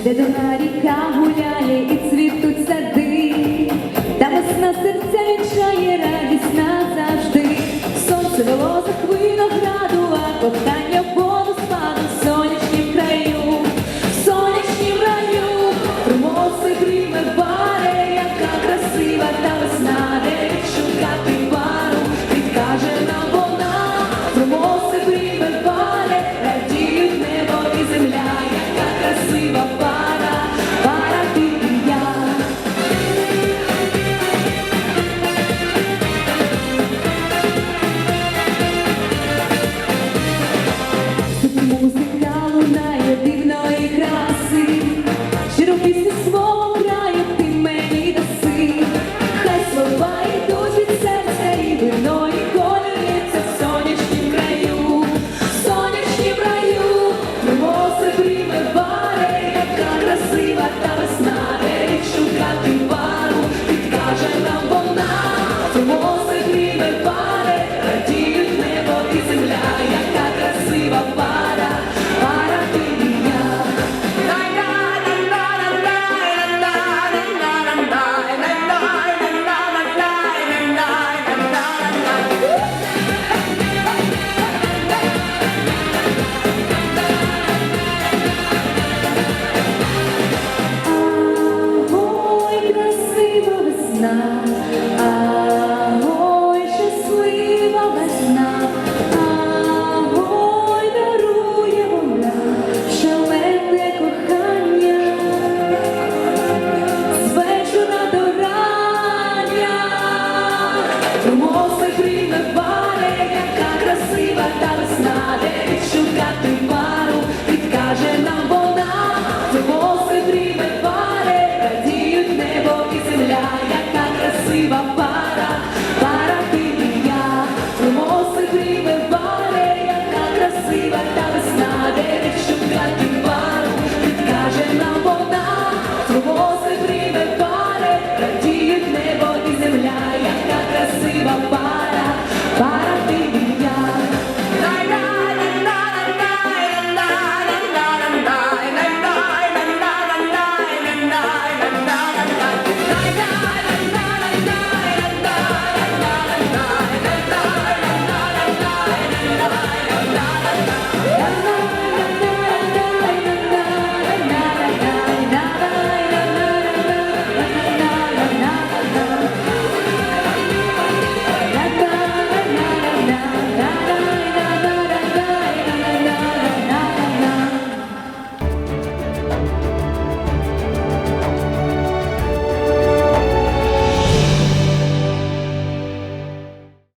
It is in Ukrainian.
де дона ріка гуляє і цвітуть сади, та на серця.